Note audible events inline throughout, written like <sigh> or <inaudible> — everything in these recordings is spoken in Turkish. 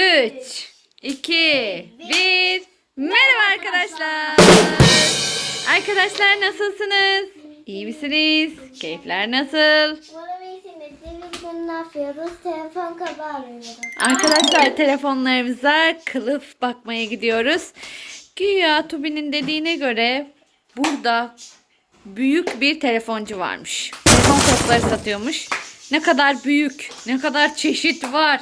3, 2, 1. Merhaba arkadaşlar. Arkadaşlar nasılsınız? İyi misiniz? Keyifler nasıl? Ne? Telefon arıyoruz. Arkadaşlar telefonlarımıza kılıf bakmaya gidiyoruz. Güya Tubi'nin dediğine göre burada büyük bir telefoncu varmış. Telefon kılıfları satıyormuş. Ne kadar büyük, ne kadar çeşit var.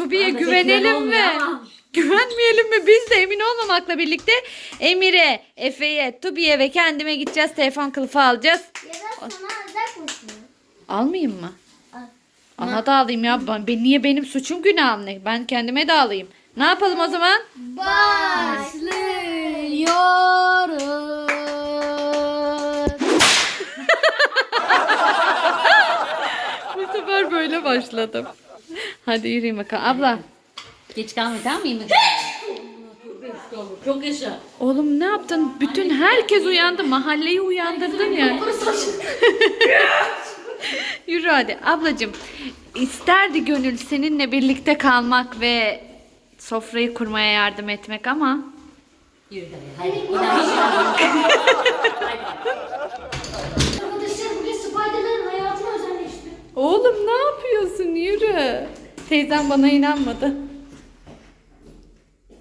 Ahmet'e güvenelim güven mi? olmuyor ama. Güvenmeyelim mi? Biz de emin olmamakla birlikte Emir'e, Efe'ye, Tubi'ye ve kendime gideceğiz. Telefon kılıfı alacağız. Ya da sana alacak mısın? Almayayım mı? Al. Ana da alayım ya. Ben, ben- niye benim suçum günahım ne? Ben kendime de alayım. Ne yapalım o zaman? Başlıyoruz. <laughs> Bu sefer böyle başladım. Hadi yürüyün bakalım. Abla. Geç kalma tamam mı yemek? Çok yaşa. Oğlum ne yaptın? Bütün herkes uyandı. Mahalleyi uyandırdın ya. <laughs> Yürü hadi. Ablacığım isterdi gönül seninle birlikte kalmak ve sofrayı kurmaya yardım etmek ama Yürü hadi. Hadi. <laughs> Oğlum ne yapıyorsun? Yürü. Teyzem bana inanmadı.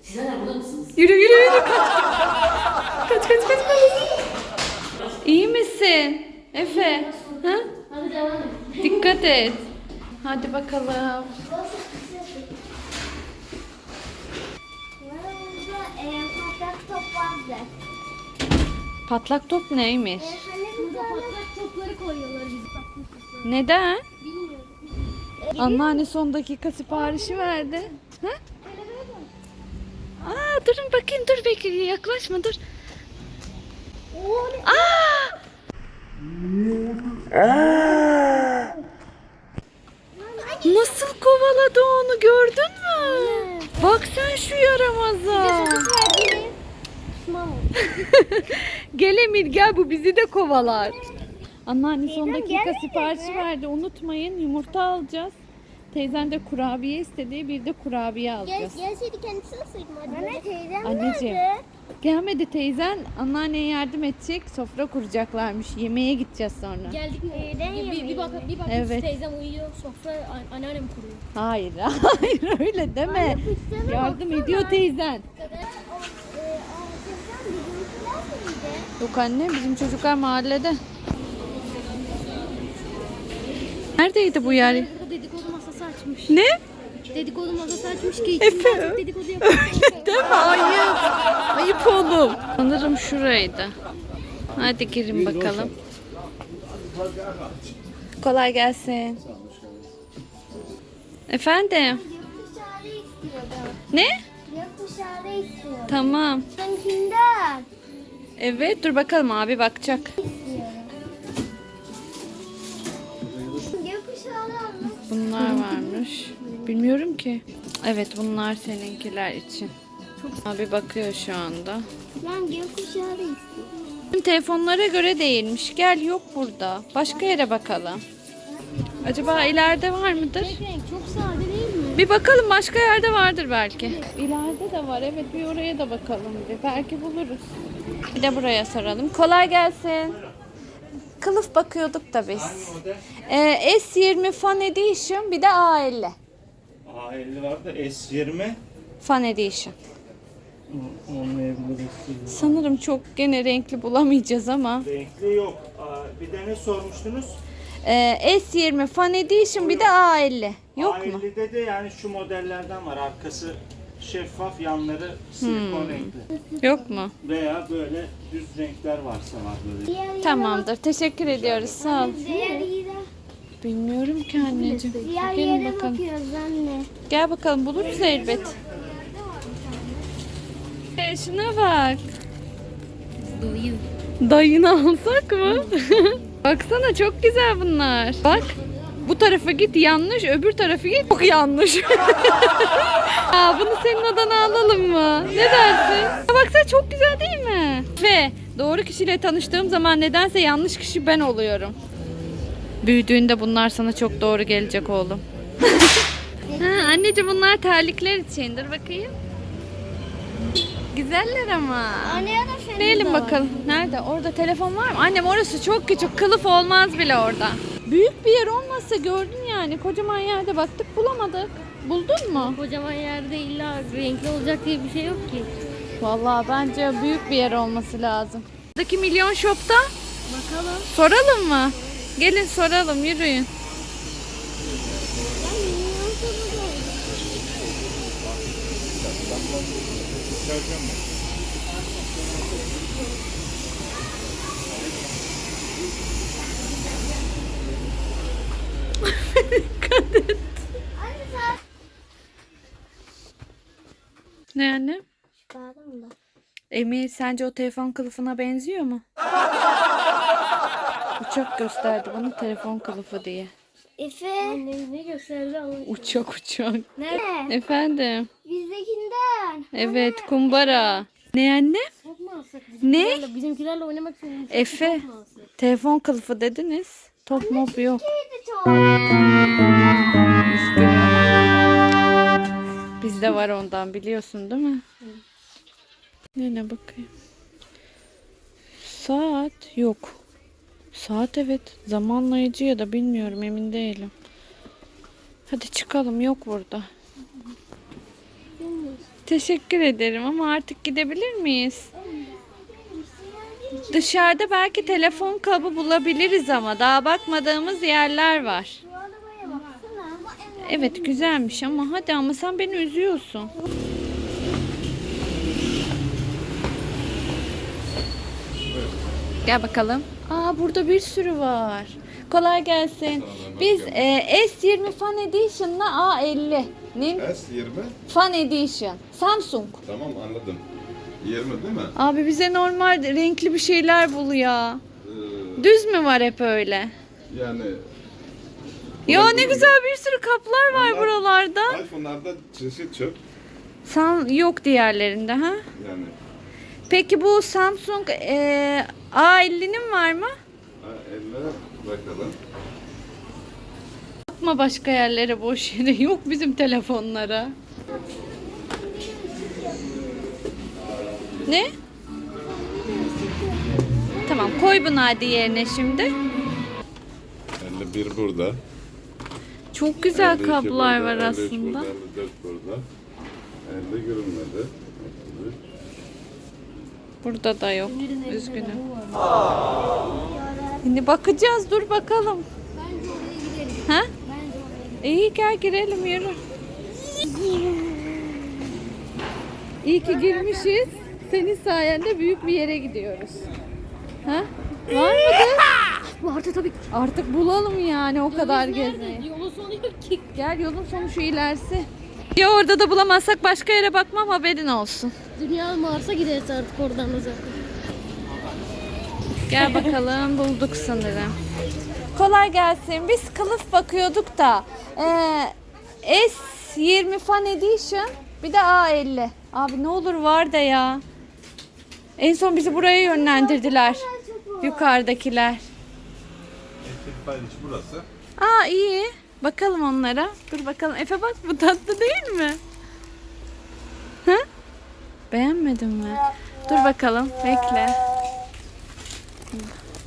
Siz hala burada mısınız? Yürü yürü yürü kaç. Kaç kaç kaç kaç. İyi misin? Efe. Ha? Hadi devam edelim. Dikkat et. Hadi bakalım. Patlak top vardı. Patlak top neymiş? E, hani burada patlak topları koyuyorlar biz patlak topları. Neden? Bilmiyorum. Anneanne son dakika siparişi verdi. Ha? Aa, durun bakayım dur bekle yaklaşma dur. Aa! Nasıl kovaladı onu gördün mü? Bak sen şu yaramaza. <laughs> Gel Emir gel bu bizi de kovalar. Anneanne son Teyzem dakika gelmedi siparişi mi? verdi. Unutmayın yumurta alacağız. Teyzen de kurabiye istedi. Bir de kurabiye Gel, alacağız. gelseydi kendisi alsaydım hadi. Anne teyzem Anneciğim. nerede? Gelmedi teyzen. Anneanneye yardım edecek. Sofra kuracaklarmış. Yemeğe gideceğiz sonra. Geldik mi? Öğlen Bir, bir, bir, yemeği. bak, bir bakmış Evet. teyzem uyuyor, sofra an- anneannem kuruyor. Hayır, <laughs> hayır öyle deme. yapıştırma, Yardım baksana. ediyor teyzen. E? Yok anne bizim çocuklar mahallede. Neredeydi bu yer? Burada dedikodu masası açmış. Ne? Dedikodu masası açmış ki Efe. içinde artık dedikodu yapıyor. <laughs> Değil mi? Ayıp. Ayıp oğlum. Sanırım şuraydı. Hadi girin bakalım. Kolay gelsin. Efendim? Gökkuşağı istiyordum. Ne? Gökkuşağı istiyordum. Tamam. Evet dur bakalım abi bakacak. Bunlar varmış. Bilmiyorum ki. Evet bunlar seninkiler için. Abi bakıyor şu anda. Ben gökkuşağı da istiyorum. Telefonlara göre değilmiş. Gel yok burada. Başka yere bakalım. Acaba ileride var mıdır? Renk çok sade değil mi? Bir bakalım başka yerde vardır belki. İleride de var evet bir oraya da bakalım bir. Belki buluruz. Bir de buraya soralım. Kolay gelsin. Kılıf bakıyorduk da biz. Ee, S20 Fan Edition bir de A50. A50 var da S20 Fan Edition. olmayabilir. Sanırım çok gene renkli bulamayacağız ama. Renkli yok. Aa, Bir de ne sormuştunuz? Ee, S20 Fan Edition bir de A50. Yok mu? A50'de de yani şu modellerden var. Arkası şeffaf, yanları silikon Hmm. renkli. Yok mu? Veya böyle düz renkler varsa var böyle. Tamamdır. Teşekkür ediyoruz. Sağ ol. Diğer yere, Bilmiyorum ki anneciğim. diğer Gelin yere bakalım. bakıyoruz anne. Gel bakalım buluruz elbet. E, şuna bak. Dayı. Dayını alsak mı? <laughs> Baksana çok güzel bunlar. Bak. Bu tarafa git yanlış, öbür tarafa git çok yanlış. <laughs> Aa, bunu senin odana alalım mı? Ne dersin? Ha, Baksana çok güzel değil mi? Ve doğru kişiyle tanıştığım zaman nedense yanlış kişi ben oluyorum. Büyüdüğünde bunlar sana çok doğru gelecek oğlum. <laughs> Ha, anneciğim bunlar terlikler için. Dur bakayım. Güzeller ama. Anne ya da senin Deneyelim bakalım. Nerede? Orada telefon var mı? Annem orası çok küçük. Kılıf olmaz bile orada. Büyük bir yer olmasa gördün yani. Kocaman yerde baktık bulamadık. Buldun mu? Kocaman yerde illa renkli olacak diye bir şey yok ki. Vallahi bence büyük bir yer olması lazım. Buradaki milyon shopta Bakalım. soralım mı? Gelin soralım yürüyün. Anne sen. Ne anne? Çıkardın mı? Emir sence o telefon kılıfına benziyor mu? <laughs> Uçak gösterdi bana telefon kılıfı diye. Efe. Ne, ne gösterdi Allah. Uçak uçak. Ne? Efendim. Bizdekinden. Evet kumbara. Ne anne? Top mu alsak? Ne? Bizimkilerle, oynamak için. Efe. Telefon kılıfı dediniz. Top mop yok. Neydi çok? Üzgünüm. Bizde var ondan biliyorsun değil mi? Ne ne bakayım. Saat yok. Saat evet. Zamanlayıcı ya da bilmiyorum emin değilim. Hadi çıkalım yok burada. Teşekkür ederim ama artık gidebilir miyiz? Dışarıda belki telefon kabı bulabiliriz ama daha bakmadığımız yerler var. Şu arabaya baksana. Ama en Evet güzelmiş ama hadi ama sen beni üzüyorsun. Gel bakalım. Aa burada bir sürü var. Kolay gelsin. Biz e, S20 Fan Edition'la A50'nin S20 Fan Edition. Samsung. tamam anladım. 20 değil mi? Abi bize normal renkli bir şeyler bul ya. Ee, Düz mü var hep öyle? yani Ya ne güzel bir sürü kaplar var Onlar- buralarda. iPhone'larda çeşit çok. San yok diğerlerinde ha? Yani Peki bu Samsung eee, A50'nin var mı? ha, elle bakalım. Bakma başka yerlere boş yere. Yok bizim telefonlara. Ne? Tamam koy bunu hadi yerine şimdi. 51 burada. Çok güzel 52 kablolar burada, var 53 aslında. Burada, 54 burada. 50 görünmedi. 33. Burada da yok. Üzgünüm. Şimdi bakacağız dur bakalım. Bence oraya gidelim. Ha? Bence oraya gidelim. İyi gel girelim yürü. İyi ki girmişiz. Senin sayende büyük bir yere gidiyoruz. Ha? Var mıdır? Vardı tabii. Artık bulalım yani o kadar gezmeyi. Yolu sonu yok ki. Gel yolun sonu şu ilerisi. Ya orada da bulamazsak başka yere bakmam haberin olsun. Dünya Mars'a gideriz artık oradan da zaten. Gel bakalım <laughs> bulduk sanırım. Kolay gelsin. Biz kılıf bakıyorduk da eee, S20 Fan Edition bir de A50. Abi ne olur var da ya. En son bizi buraya yönlendirdiler. Yukarıdakiler. Burası. Aa iyi. Bakalım onlara. Dur bakalım. Efe bak bu tatlı değil mi? Hı? Beğenmedin mi? Dur bakalım. Bekle.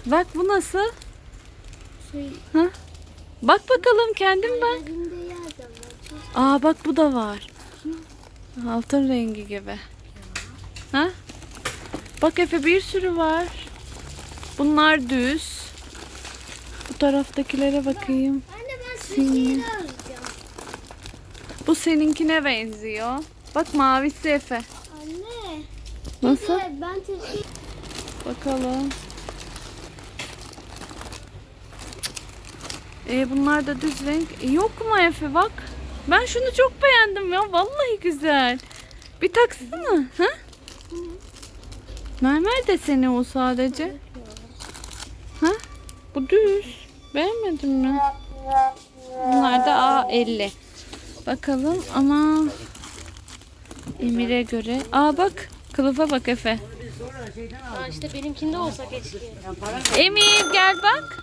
Bak bu nasıl? Şey, Hı? Bak bakalım kendin bak. Elimde var. Aa bak bu da var. Altın rengi gibi. Ha? Bak Efe bir sürü var. Bunlar düz. Taraftakilere bakayım. Anne ben Türkiye'de arayacağım. Bu seninkine benziyor. Bak mavisi Efe. Anne. Nasıl? Ben Bakalım. E bunlar da düz renk. E, yok mu Efe bak. Ben şunu çok beğendim ya. Vallahi güzel. Bir taksana. Ha? Mermer deseni o sadece. Ha? Bu düz. Beğenmedin mi? Bunlar da A50. Bakalım ama Emir'e göre. Aa bak. Kılıfa bak Efe. ha işte benimkinde olsa keşke. Emir gel bak.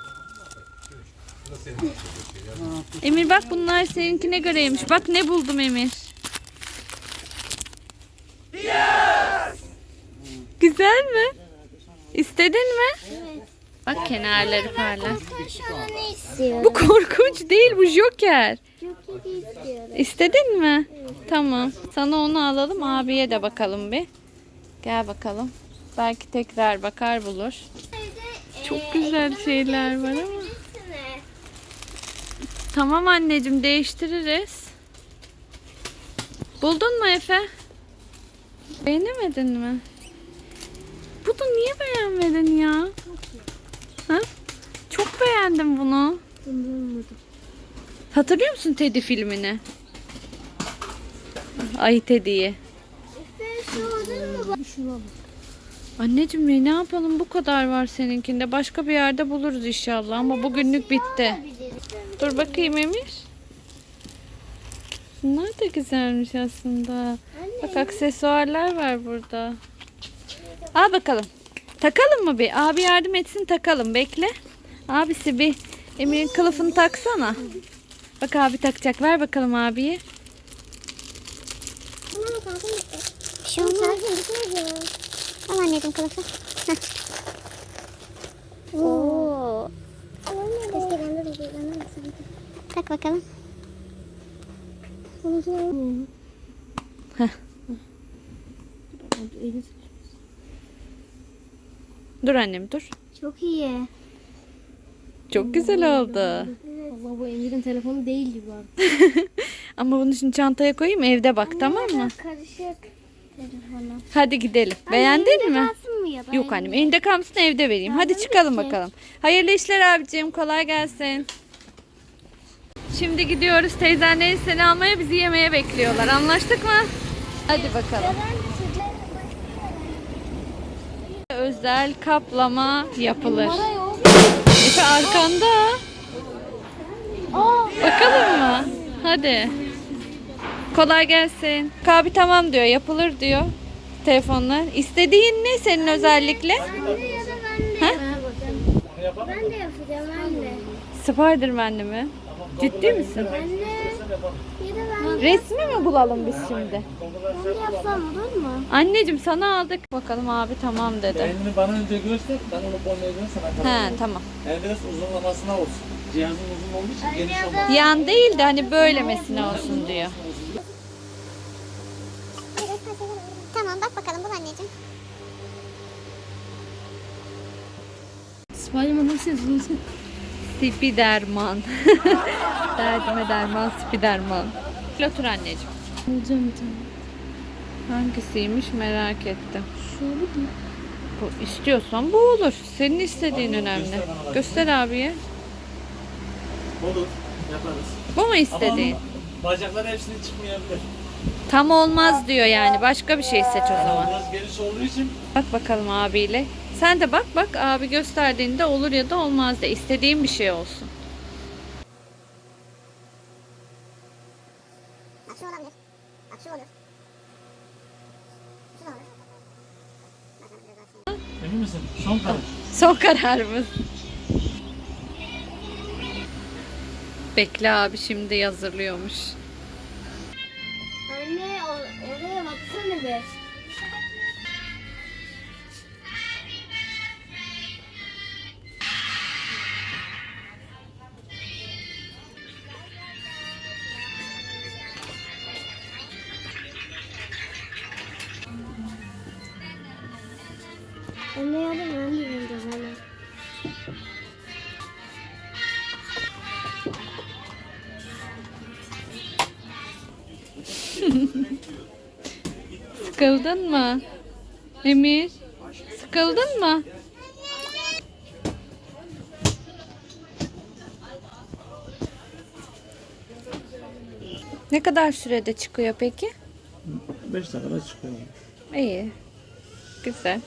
Emir bak bunlar seninkine göreymiş. Bak ne buldum Emir. Güzel mi? İstedin mi? Bak kenarları parlak. İstiyorum? Bu korkunç değil bu Joker. Joker'i istiyorum. İstedin mi? Tamam. Sana onu alalım. Abiye de bakalım bir. Gel bakalım. Belki tekrar bakar bulur. Çok güzel şeyler var ama. Tamam anneciğim değiştiririz. Buldun mu Efe? Beğenemedin mi? Bunu niye beğenmedin ya? Ha? Çok beğendim bunu. Hatırlıyor musun Teddy filmini? Ay Teddy'yi. Anneciğim ya ne yapalım bu kadar var seninkinde. Başka bir yerde buluruz inşallah ama bugünlük bitti. Dur bakayım Emir. Bunlar da güzelmiş aslında. Bak aksesuarlar var burada. Al bakalım. Takalım mı bir? Abi yardım etsin takalım. Bekle. Abisi bir Emir'in kılıfını taksana. Bak abi takacak. Ver bakalım abiye. Şey olmaz. Al anneciğim kılıfı. Oo. Tak bakalım. Dur annem dur. Çok iyi. Çok güzel oldu. Allah bu Emir'in telefonu değil gibi artık. <laughs> Ama bunu şimdi çantaya koyayım evde bak tamam mı? Karışık telefonu. Hadi gidelim. Beğendin mi? Kalsın mı ya da? Yok annem elinde kalmasın evde vereyim. Hadi çıkalım bakalım. Hayırlı işler abicim. Kolay gelsin. Şimdi gidiyoruz. Teyzenlerin seni almaya bizi yemeğe bekliyorlar. Anlaştık mı? Hadi bakalım. Özel kaplama yapılır. Efe arkanda. Bakalım mı? Hadi. Kolay gelsin. Kabi tamam diyor. Yapılır diyor. Telefonla. İstediğin ne senin özellikle? Da ben de. Ben de yapacağım anne. Spiderman'li mi? Ciddi misin? Anne Resmi mi bulalım biz şimdi? de yapsam olur mu? Anneciğim sana aldık. Bakalım abi tamam dedi. Elini bana önce göster, ben onu boyayacağım sana kadar. He tamam. Yani biraz uzunlamasına olsun. Cihazın uzun olduğu için geniş olmaz. Yan değil de hani böylemesine olsun diyor. Tamam bak bakalım bul anneciğim. Spiderman nasıl yazılıyorsun? Spiderman. <laughs> Derdime derman Spiderman. Otur anneciğim. Bulacağım bir tane. Hangisiymiş merak ettim. Şu olur mu? Bu istiyorsan bu olur. Senin istediğin önemli. Göster abiye. Olur, yaparız. Bu mu istediğin? onun bacakları hepsinin çıkmayabilir. Tam olmaz diyor yani. Başka bir şey seç o zaman. biraz geniş olduğu için Bak bakalım abiyle. Sen de bak bak abi gösterdiğinde olur ya da olmaz de. İstediğin bir şey olsun. Olabilir. Olur. Da olur. Emin misin? Son karar. Son kararımız. Bekle abi şimdi hazırlıyormuş. Anne oraya baksana be. Sıkıldın mı? Emir? Sıkıldın mı? Ne kadar sürede çıkıyor peki? 5 dakikada çıkıyor. İyi. Güzel.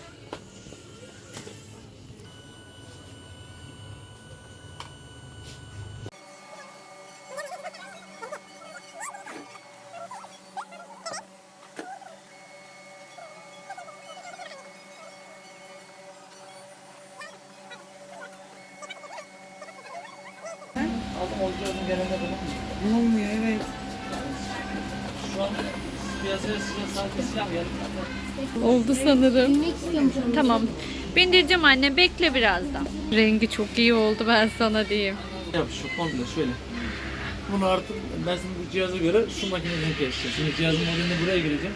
Genelde bulunmuyor. Olmuyor evet. Şu an piyasaya sıcak sadece siyah geldi. Oldu sanırım. Tamam. Bindireceğim anne bekle birazdan. Rengi çok iyi oldu ben sana diyeyim. Yap şu komple şöyle. Bunu artık ben şimdi bu cihaza göre şu makineden keseceğim. Şimdi cihazın modelini buraya gireceğim.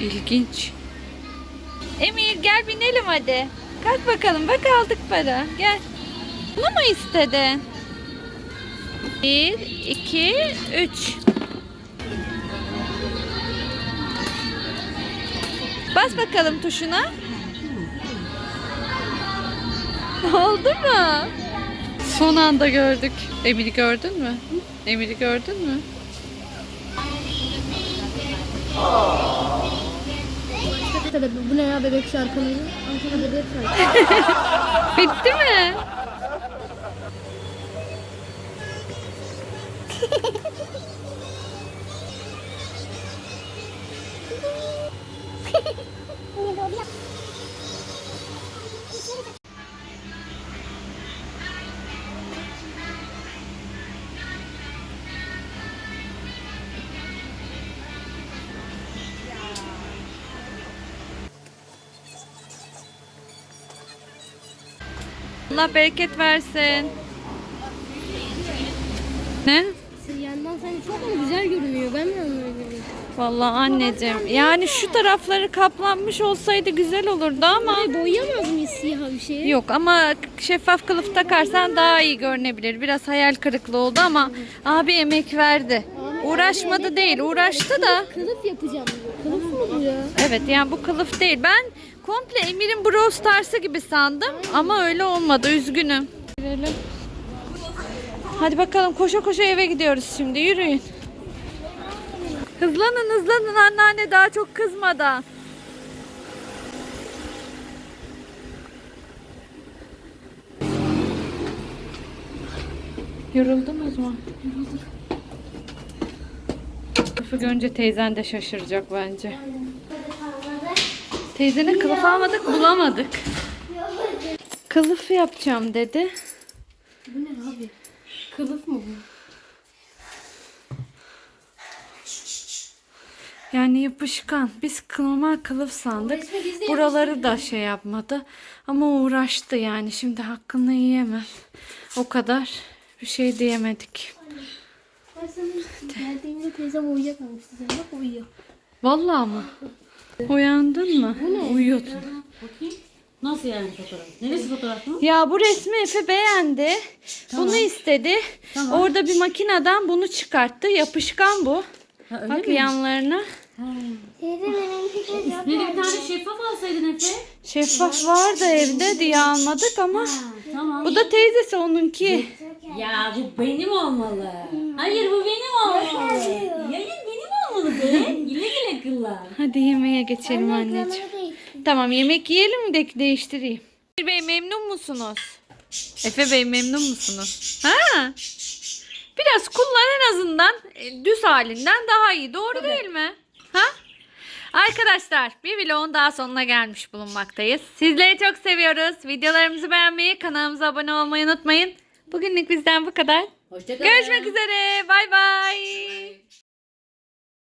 İlginç. Emir gel binelim hadi. Kalk bakalım bak aldık para. Gel. Bunu mu istedin? Bir, iki, üç. Bas bakalım tuşuna. <laughs> Oldu mu? Son anda gördük. Emir'i gördün mü? Emir'i gördün mü? Tabii bu ne ya bebek şarkıları? Ankara bebek şarkıları. <laughs> Bitti mi? Allah bereket versin. Ne? Çok mu güzel görünüyor. Ben mi anlıyorum? Vallahi anneciğim yani şu tarafları kaplanmış olsaydı güzel olurdu ama Ay boyayamaz mıyız siyah bir şeye? yok ama şeffaf kılıf takarsan daha iyi görünebilir. Biraz hayal kırıklığı oldu ama abi emek verdi. Uğraşmadı değil uğraştı da. Kılıf yapacağım diyor. Kılıf mı bu ya? Evet yani bu kılıf değil. Ben komple Emir'in Brawl Stars'ı gibi sandım ama öyle olmadı. Üzgünüm. Girelim. Hadi bakalım koşa koşa eve gidiyoruz şimdi. Yürüyün. Hızlanın hızlanın anneanne daha çok kızmadan. Yoruldunuz mu? Kılıfı görünce teyzen de şaşıracak bence. Teyzene kılıf almadık bulamadık. Kılıf yapacağım dedi. Bu ne? Kılıf mı bu? Yani yapışkan. Biz normal kılıf sandık. Buraları da şey yapmadı. Ama uğraştı yani. Şimdi hakkını yiyemem. O kadar bir şey diyemedik. Ben sana geldiğimde teyzem uyuyakalmıştı. Sen bak uyuyor. Vallahi mı? Uyandın mı? Uyuyordun. Bakayım. Nasıl yani fotoğraf? Neresi fotoğraf mı? Ya bu resmi Efe beğendi. Bunu istedi. Orada bir makineden bunu çıkarttı. Yapışkan bu. Ha, öyle Bak mi? yanlarına. Teyze benimki de bir tane şeffaf alsaydın Efe. Şeffaf vardı evde diye almadık ama Tamam. bu da teyzesi onunki. Ya bu benim olmalı. Hayır bu benim olmalı. Hayır benim olmalı be. Güle güle kıllar. Hadi yemeğe geçelim anneciğim. Tamam yemek yiyelim de değiştireyim. Emir Bey memnun musunuz? Efe Bey memnun musunuz? Ha? Biraz kullan en azından e, düz halinden daha iyi. Doğru değil mi? Ha? Arkadaşlar bir vlogun daha sonuna gelmiş bulunmaktayız. Sizleri çok seviyoruz. Videolarımızı beğenmeyi, kanalımıza abone olmayı unutmayın. Bugünlük bizden bu kadar. Hoşçakalın. Görüşmek üzere. Bay bay.